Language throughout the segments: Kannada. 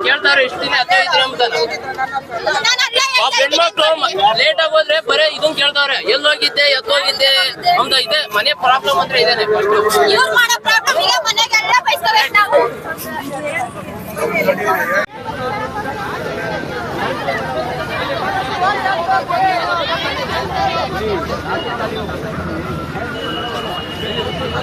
ಕೇಳ್ತಾವ್ರೆ ಇಷ್ಟು ದಿನ ಹೆಣ್ಮಕ್ಳು ಲೇಟ್ ಆಗೋದ್ರೆ ಬರೇ ಇದನ್ ಕೇಳ್ತಾವ್ರೆ ಎಲ್ಲೋಗಿದ್ದೆ ಎತ್ತೋಗಿದ್ದೆ ನಮ್ದು ಇದೆ. ಮನೆ ಪ್ರಾಬ್ಲಮ್ ಅಂದ್ರೆ ಇದೇನೆ first Hey,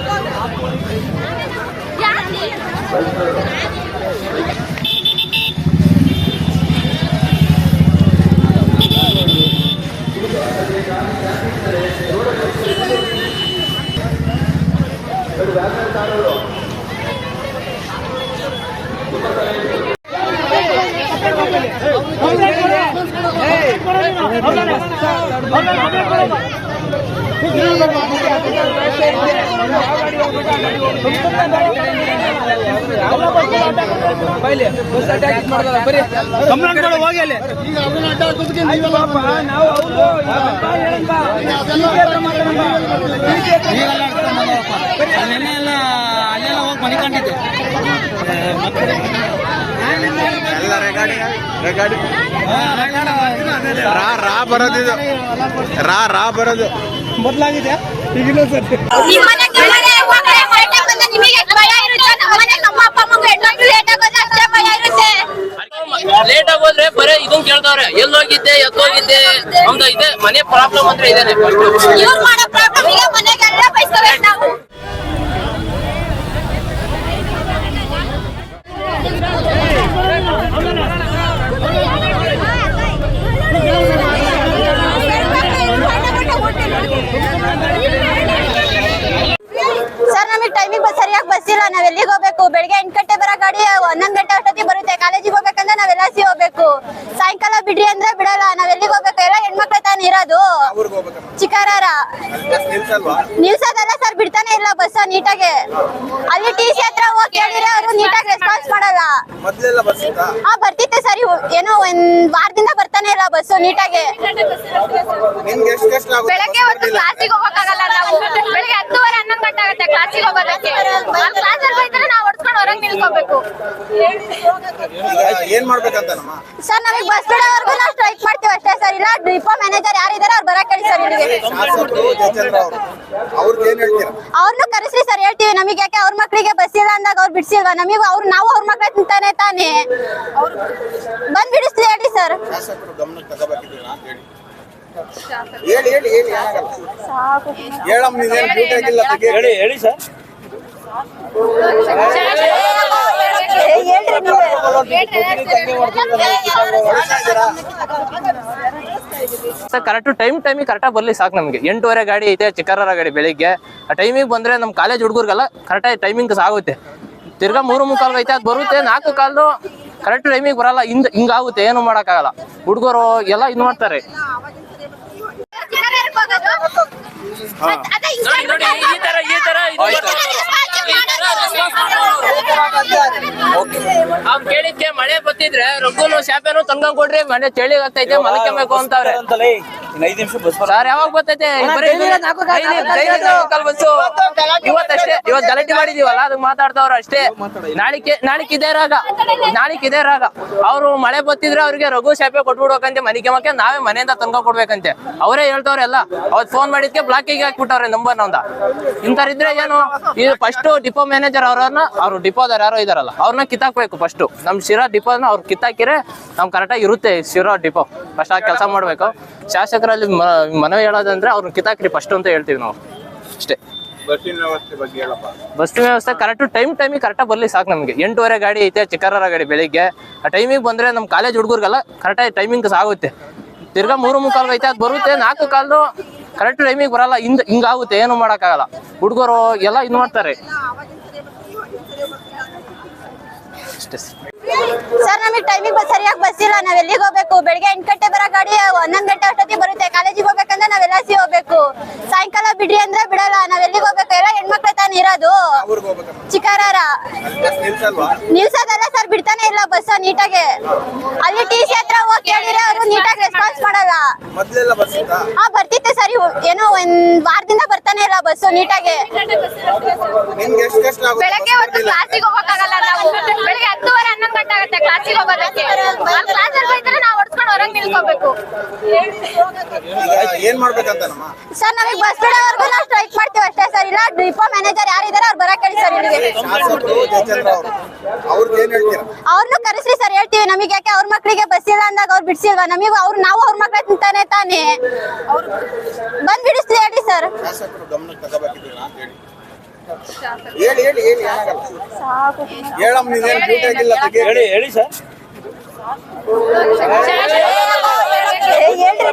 hey, hey. Complaint ಕೊಡು ಹೋಗಿ ನಾವು ಅಲ್ಲೆಲ್ಲ ಹೋಗಿ ಮನೆ ರಾ ರಾ ರಾ ರಾ ಲೇಟ್ ಲೇಟ್ ಆಗೋದ್ರೆ ಬರೇ ಇದನ್ ಕೇಳ್ತಾವ್ರೆ ಎಲ್ಲೋಗಿದ್ದೆ ಎತ್ತೋಗಿದ್ದೆ ಅಂತ ಇದೆ, ಮನೆ ಪ್ರಾಬ್ಲಮ್ ಅಂದ್ರೆ ಇದೇನೆ ಫಸ್ಟ್ ಇವ್ರು ಮಾಡೋ ಪ್ರಾಬ್ಲಮ್ ಈಗ ಮನೆಗೆಲ್ಲ ಬಯಸ್ಕೋಬೇಕು ನಾವು ಸರ್ ನಮಗೆ ಟೈಮಿಂಗ್ ಬಸ್ ಸರಿಯಾಗಿ ಬಸ್ ಇಲ್ಲ ನಾವ್ ಎಲ್ಲಿಗೆ ಹೋಗ್ಬೇಕು? ಬೆಳಿಗ್ಗೆ ಎಂಟು ಗಂಟೆ ಬರೋ ಗಾಡಿ ಒಂದೊಂದು ಗಂಟೆ ಅಷ್ಟೊತ್ತಿಗೆ ಬರುತ್ತೆ. ಕಾಲೇಜಿಗೆ ಹೋಗ್ಬೇಕಂದ್ರೆ ನಾವ್ ಎಲ್ಲಾಸಿ ಹೋಗ್ಬೇಕು. ಸಾಯಂಕಾಲ ಬಿಡ್ರಿ ಅಂದ್ರೆ ಬಿಡಲ್ಲ. ನಾವ್ ಎಲ್ಲಿಗೆ ಹೋಗ್ಬೇಕು? ಎಲ್ಲ ಹೆಣ್ಮಕ್ಳ ತಾನೇ ಇರೋದು. ನಿಲ್ಸಲ್ವಾ? ನಿಲ್ಸೋದಲ್ಲ ಸರ್ ಬಿಡ್ತಾನೆ ಇಲ್ಲ ಬಸ್ ನೀಟಾಗೆ. ಅಲ್ಲಿ ಟಿ ಸಿ ಹತ್ರ ಹೋಗಿ ಕೇಳಿದ್ರೆ ಅವರು ನೀಟಾಗಿ ರೆಸ್ಪಾನ್ಸ್ ಮಾಡಲ್ಲ. ಹಾ ಬರ್ತಿತ್ತೆ ಸರ್. ಏನೋ ಒಂದ್ ವಾರದಿಂದ ಬರ್ತಾನೆ ಇಲ್ಲ ಬಸ್ ನೀಟಾಗೆ. ಬೆಳಗ್ಗೆ ಹೊತ್ತು ಕ್ಲಾಸಿಗೆ ಹೋಗಕ್ಕಾಗಲ್ಲ ನಾವು. ಬೆಳಗ್ಗೆ ಹತ್ತುವರೆ ಹನ್ನೊಂದು ಗಂಟೆ ಆಗುತ್ತೆ. ಕ್ಲಾಸಿಗೆ ಹೋಗೋದಕ್ಕೆ ಕ್ಲಾಸಲ್ಲಿ ಬೈತಾರೆ ನಾವು ಹೊಡ್ಸ್ಕೊಂಡು ಹೊರಗೆ ನಿಲ್ಕೋಬೇಕು ಈಗ ಏನ್ ಮಾಡ್ಬೇಕಂತ ಸರ್ ನಮಗೆ ಬಸ್ ಬಿಡೋವರೆಗೂ ನಾವು ಸ್ಟ್ರೈಕ್ ಮಾಡ್ತೀವಿ ಅಷ್ಟೇ ಸರ್. ಇಲ್ಲ ಡಿಪೋ ಮ್ಯಾನೇಜರ್ ಯಾರಿದ್ದಾರೆ ಅವ್ರು ಬರಕ್ ಹೇಳಿ ಸರ್ ಇಲ್ಲಿಗೆ ಶಾಸಕರು ಜಯಚಂದ್ರ ಅವರು. ಅವ್ರಿಗೆ ಏನ್ ಹೇಳ್ತೀರಾ? ಅವ್ರನ್ನು ಕರೆಸ್ರಿ ಸರ್ ಹೇಳ್ತೀವಿ ನಮಗೆ. ಯಾಕೆ ಅವ್ರ ಮಕ್ಕಳಿಗೆ ಬಸ್ ಇಲ್ಲ ಅಂದಾಗ ಅವ್ರು ಬಿಡ್ಸಿಲ್ವಾ? ನಮಗೆ ಅವ್ರು ನಾವು ಅವ್ರ ಮಕ್ಕಳ ತಿಂತಾನೆ ತಾನೇ? ಬಂದ್ ಬಿಡಿಸ್ಲಿ ಹೇಳಿ ಸರ್. ಹೇಳಿ. ಹೇಳಿ ಹೇಳಮ್ಮ ಸರ್. ಕರೆಕ್ಟ್ ಟೈಮ್ ಟೈಮಿಗೆ ಕರೆಕ್ಟಾಗಿ ಬರ್ಲಿ ಸಾಕು ನಮಗೆ. ಎಂಟೂವರೆ ಗಾಡಿ ಐತೆ ಚಿಕ್ಕರ ಗಾಡಿ ಬೆಳಿಗ್ಗೆ. ಆ ಟೈಮಿಗೆ ಬಂದ್ರೆ ನಮ್ಮ ಕಾಲೇಜ್ ಹುಡುಗರಿಗೆಲ್ಲ ಕರೆಕ್ಟಾಗಿ ಟೈಮಿಂಗ್ ಆಗುತ್ತೆ ತಿರ್ಗಾ ಮೂರು ಮುಕ್ಕಾಲು ಐತೆ ಅದು ಬರುತ್ತೆ. ನಾಲ್ಕು ಕಾಲ್ದು ಕರೆಕ್ಟ್ ಟೈಮಿಗೆ ಬರಲ್ಲ ಹಿಂಗ್ ಹಿಂಗಾಗುತ್ತೆ ಏನು ಮಾಡೋಕ್ಕಾಗಲ್ಲ. ಹುಡುಗರು ಎಲ್ಲ ಇದು ಮಾಡ್ತಾರೆ. ಈ ತರ ಈ ತರ ಅವ್ನ್ ಕೇಳಿದ್ಕೆ ಮಳೆ ಬತ್ತಿದ್ರೆ ರಘುನು ಶಾಪೆನು ತಂಗಂಗ್ ಕೊಡ್ರಿ ಮನೆ ಚಳಿ ಆಗ್ತೈತೆ ಅಂತವ್ರೆ. ಐದು ನಿಮಿಷ ಬಸ್ ಸರ್ ಯಾವಾಗ ಬರ್ತೈತೆ? ಬಸ್ಸು. ಇವತ್ತಷ್ಟೇ ಇವತ್ ಗಲಾಟೆ ಮಾಡಿದೀವಲ್ಲ ಅದಕ್ಕೆ ಮಾತಾಡ್ತಾವ್ರ ಅಷ್ಟೇ. ನಾಳಿಕೆ ನಾಳಿಕ್ ಇದೇ ರಾಗ. ನಾಳಿಕ್ ಇದೇ ರಾಗ. ಅವ್ರು ಮಳೆ ಬತ್ತಿದ್ರೆ ಅವ್ರಿಗೆ ರಘು ಶಾಪೆ ಕೊಟ್ಬಿಡ್ಬೇಕಂತೆ ಮನಿಕೆ ಮಕ್ಕೆ ನಾವೇ ಮನೆಯಿಂದ ತಂಗ ಕೊಡ್ಬೇಕಂತೆ ಅವರೇ ಹೇಳ್ತವ್ರೆ ಎಲ್ಲ ಅವತ್ ಫೋನ್ ಮಾಡಿದ್ಕೆ ಬ್ಲಾಕಿಗೆ ಹಾಕ್ಬಿಟ್ಟವ್ರೆ ನಂಬರ್ ನಮ್ದ ಇಂಥವ್ರಿದ್ರೆ ಏನು ಇದು ಫಸ್ಟ್ ಡಿಪೋ ಮ್ಯಾನೇಜರ್ ಅವ್ರನ್ನ ಅವ್ರು ಡಿಪೋದಾರ ಯಾರೋ ಇದಾರಲ್ಲ ಅವ್ರನ್ನ ಕಿತ್ತಾಕ್ಬೇಕು ಫಸ್ಟ್ ನಮ್ ಶಿರಾ ಡಿಪೋನ ಅವ್ರು ಕಿತ್ತಾಕಿರೆ ನಮ್ ಕರೆಕ್ಟಾಗಿ ಇರುತ್ತೆ ಶಿರಾ ಡಿಪೋ. ಫಸ್ಟ್ ಆ ಕೆಲಸ ಮಾಡ್ಬೇಕು. ಶಾಸಕರಲ್ಲಿ ಮನವಿ ಹೇಳೋದಂದ್ರೆ ಅವ್ರನ್ನ ಕಿತ್ತಾಕ್ರಿ ಫಸ್ಟ್ ಅಂತ ಹೇಳ್ತೀವಿ ನಾವು. ಅಷ್ಟೇ. ಬಸ್ ವ್ಯವಸ್ಥೆ ಕರೆಕ್ಟ್ ಟೈಮ್ ಟೈಮಿಗೆ ಕರೆಕ್ಟಾಗಿ ಬರ್ಲಿ ಸಾಕು ನಮಗೆ. ಎಂಟೂವರೆ ಗಾಡಿ ಐತೆ ಚಿಕ್ಕರ ಗಾಡಿ ಬೆಳಿಗ್ಗೆ. ಆ ಟೈಮಿಗೆ ಬಂದ್ರೆ ನಮ್ಮ ಕಾಲೇಜ್ ಹುಡುಗರಿಗೆಲ್ಲ ಕರೆಕ್ಟಾಗಿ ಟೈಮಿಂಗ್ ಆಗುತ್ತೆ ತಿರ್ಗಾ ಮೂರು ಮುಕ್ಕಾಲು ಐತೆ ಅದು ಬರುತ್ತೆ. ನಾಲ್ಕು ಕಾಲ್ದು ಕರೆಕ್ಟ್ ಟೈಮಿಗೆ ಬರಲ್ಲ, ಹಿಂದ್ ಹಿಂಗಾಗುತ್ತೆ, ಏನು ಮಾಡೋಕ್ಕಾಗಲ್ಲ. ಹುಡುಗರು ಎಲ್ಲ ಇದು ಮಾಡ್ತಾರೆ. ಸರ್, ನಮಗೆ ಟೈಮಿಂಗ್ ಸರಿಯಾಗಿ ಬಸ್ ಇಲ್ಲ ನಾವ್ ಎಲ್ಲಿಗೆ ಹೋಗ್ಬೇಕು? ಬೆಳಿಗ್ಗೆ ಎಂಟು ಗಂಟೆ ಬರೋ ಗಾಡಿ ಹನ್ನೊಂದು ಗಂಟೆ ಅಷ್ಟೊತ್ತಿಗೆ ಬರುತ್ತೆ. ಕಾಲೇಜಿಗೆ ಹೋಗ್ಬೇಕಂದ್ರೆ ನಾವ್ ಎಲ್ಲಾಸಿ ಹೋಗ್ಬೇಕು? ಸಾಯಂಕಾಲ ಬಿಡ್ರಿ ಅಂದ್ರೆ ಬಿಡಲ್ಲ. ನಾವ್ ಎಲ್ಲಿಗೆ ತಾನೇ ಇರೋದು ಬಸ್ ನಿಲ್ಸೋದಲ್ಲ ಸರ್ ಬಿಡ್ತಾನೆ ಇಲ್ಲ ಬಸ್ ನೀಟಾಗೆ. ಅಲ್ಲಿ ಟಿ ಸಿ ಹತ್ರ ಹೋಗಿ ಕೇಳಿದ್ರೆ ಅವರು ನೀಟಾಗಿ ರೆಸ್ಪಾನ್ಸ್ ಮಾಡಲ್ಲ. ಹಾ ಬರ್ತಿತ್ತೆ ಇತ್ತಾ ಆ ಬರ್ತಿತ್ತು ಸರಿ ಏನೋ ಒಂದ್ ವಾರದಿಂದ ಬರ್ತಾನೆ ಇಲ್ಲ ಬಸ್ ನೀಟಾಗೆ. ಬೆಳಗ್ಗೆ ಹೊತ್ತು ಕ್ಲಾಸಿಗೆ ಹೋಗಕ್ಕಾಗಲ್ಲ ನಾವು ಬೆಳಗ್ಗೆ ಹತ್ತುವರೆ ಹನ್ನೊಂದು ಗಂಟೆ ಆಗುತ್ತೆ ಕ್ಲಾಸಿಗೆ ಹೋಗೋದಕ್ಕೆ. ಕ್ಲಾಸಲ್ಲಿ ಬೈತಾರೆ ನಾವು ಹೊಡ್ಸ್ಕೊಂಡು ಹೊರಗೆ ನಿಲ್ಕೋಬೇಕು ಏನ್ ಮಾಡ್ಬೇಕಂತ ಸರ್ ನಮಗೆ ಬಸ್ ಬಿಡೋವರೆಗೂ ನಾವು ಸರ್ ಇಲ್ಲ ಡಿಪೋ ಮ್ಯಾನೇಜರ್ ಯಾರಿದ್ದಾರೆ ಅವ್ರು ಬರಕ್ ಹೇಳಿ ಸರ್ ಇಲ್ಲಿಗೆ ಅವ್ರನ್ನ ಜಯಚಂದ್ರ ಅವರು. ಅವ್ರಿಗೆ ಏನ್ ಹೇಳ್ತೀರಾ? ಅವ್ರನ್ನು ಕರೆಸ್ರಿ ಸರ್ ಹೇಳ್ತೀವಿ. ನಮಗೆ ಯಾಕೆ ಅವ್ರ ಮಕ್ಕಳಿಗೆ ಬಸ್ ಇಲ್ಲ ಅಂದಾಗ ಅವ್ರು ಬಿಡ್ಸಿಲ್ವಾ? ನಮಗೆ ಅವ್ರು ನಾವು ಅವ್ರ ಮಕ್ಳ ತಿಂತಾನೆ ತಾನೇ? ಬಂದ್ ಬಿಡಿಸ್ತೀವಿ ಹೇಳಿ ಸರ್. ಹೇಳಿ. ಹೇಳಿ ಹೇಳಿ ಹೇಳಿ ಏನಾಗಲ್ಲ. ಹೇಳಮ್ಮ ನೀನೇನು ಡ್ಯೂಟಿ ಹೇಳಿ ಹೇಳಿ ಸರ್. ಹೇಳ್ರಿ?